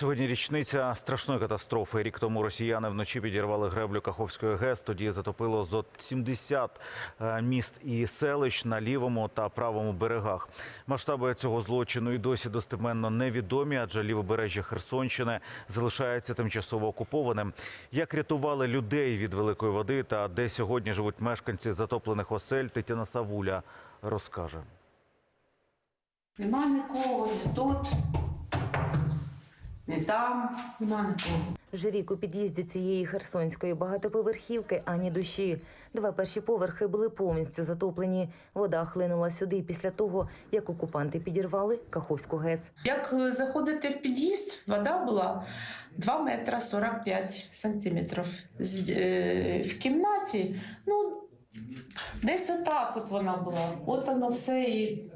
Сьогодні річниця страшної катастрофи. Рік тому росіяни вночі підірвали греблю Каховської ГЕС. Тоді затопило зо 70 е, міст і селищ на лівому та правому берегах. Масштаби цього злочину і досі достеменно невідомі, адже лівобережжя Херсонщини залишається тимчасово окупованим. Як рятували людей від великої води та де сьогодні живуть мешканці затоплених осель, Тетяна Савуля розкаже. Нема нікого, ні тут, ні там, нема нікого. Вже рік у під'їзді цієї херсонської багатоповерхівки ані душі. Два перші поверхи були повністю затоплені. Вода хлинула сюди після того, як окупанти підірвали Каховську ГЕС. Як е, заходити в під'їзд, вода була 2 метра 45 сантиметрів. Е, В кімнаті, ну, десь отак от вона була. От воно все і.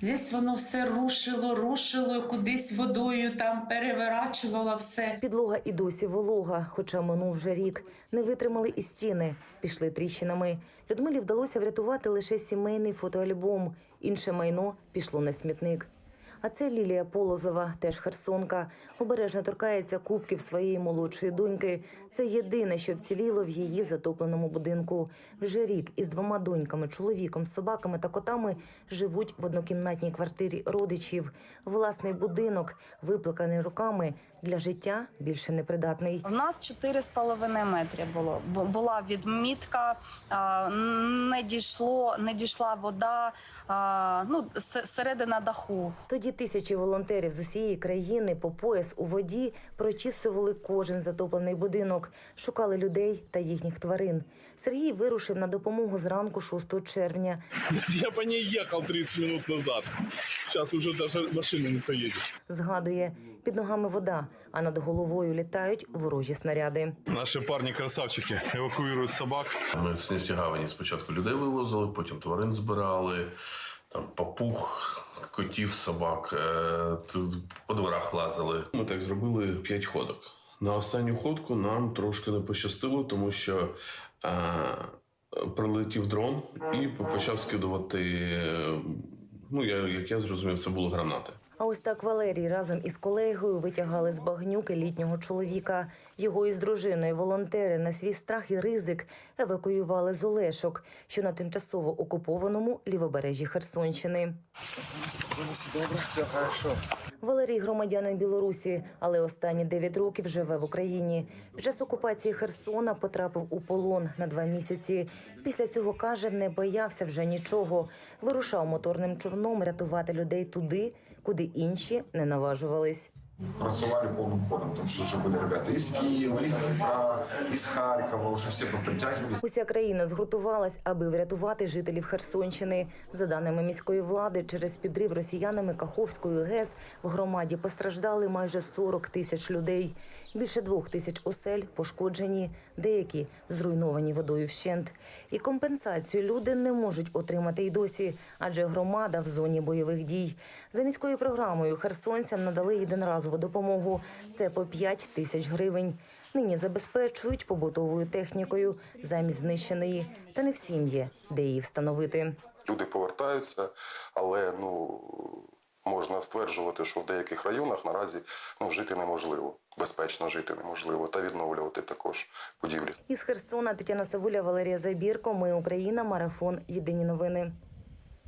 Десь воно все рушило, рушило, кудись водою там переворачувало все. Підлога і досі волога, хоча минув вже рік. Не витримали і стіни, пішли тріщинами. Людмилі вдалося врятувати лише сімейний фотоальбом. Інше майно пішло на смітник. А це Лілія Полозова, теж херсонка. Обережно торкається кубків своєї молодшої доньки. Це єдине, що вціліло в її затопленому будинку. Вже рік із двома доньками, чоловіком, собаками та котами живуть в однокімнатній квартирі родичів. Власний будинок, виплаканий руками, для життя більше непридатний. У нас 4,5 метри було. Була відмітка, не дійшло, не дійшла вода, ну, середина даху. Тоді тисячі волонтерів з усієї країни по пояс у воді прочісували кожен затоплений будинок, шукали людей та їхніх тварин. Сергій вирушив на допомогу зранку 6 червня. Я по ней ехал 30 минут назад. Сейчас уже даже машина не поедет. Згадує, під ногами вода, а над головою літають ворожі снаряди. Наши парни красавчики евакуируют собак. Ми з нефтягавані спочатку людей вивозили, потім тварин збирали, там папуг, котів, собак, е, по дворах лазили. Ми так зробили п'ять ходок. На останню ходку нам трошки не пощастило, тому що е, прилетів дрон і почав скидувати. Ну, я, як я зрозумів, це були гранати. А ось так Валерій разом із колегою витягали з багнюки літнього чоловіка. Його із дружиною волонтери на свій страх і ризик евакуювали з Олешок, що на тимчасово окупованому лівобережжі Херсонщини. Валерій громадянин Білорусі, але останні 9 років живе в Україні. Під час окупації Херсона потрапив у полон на два місяці. Після цього каже, не боявся вже нічого. Вирушав моторним човном рятувати людей туди, куди інші не наважувались. Працювали повним ходом, тому що вже були ребята із Києва, із Дніпра, із Харкова, вже всі попритягувались. Уся країна згуртувалась, аби врятувати жителів Херсонщини. За даними міської влади, через підрив росіянами Каховської ГЕС в громаді постраждали майже 40 тисяч людей. Більше двох тисяч осель пошкоджені, деякі зруйновані водою вщент. І компенсацію люди не можуть отримати й досі, адже громада в зоні бойових дій. За міською програмою херсонцям надали єдиноразову допомогу. Це по 5 тисяч гривень. Нині забезпечують побутовою технікою замість знищеної, та не всім є, де її встановити. люди повертаються, але ну можна стверджувати, що в деяких районах наразі ну жити неможливо, безпечно жити неможливо та відновлювати також будівлі. Із Херсона Тетяна Савуля, Валерія Забірко. Ми Україна. Марафон. Єдині новини.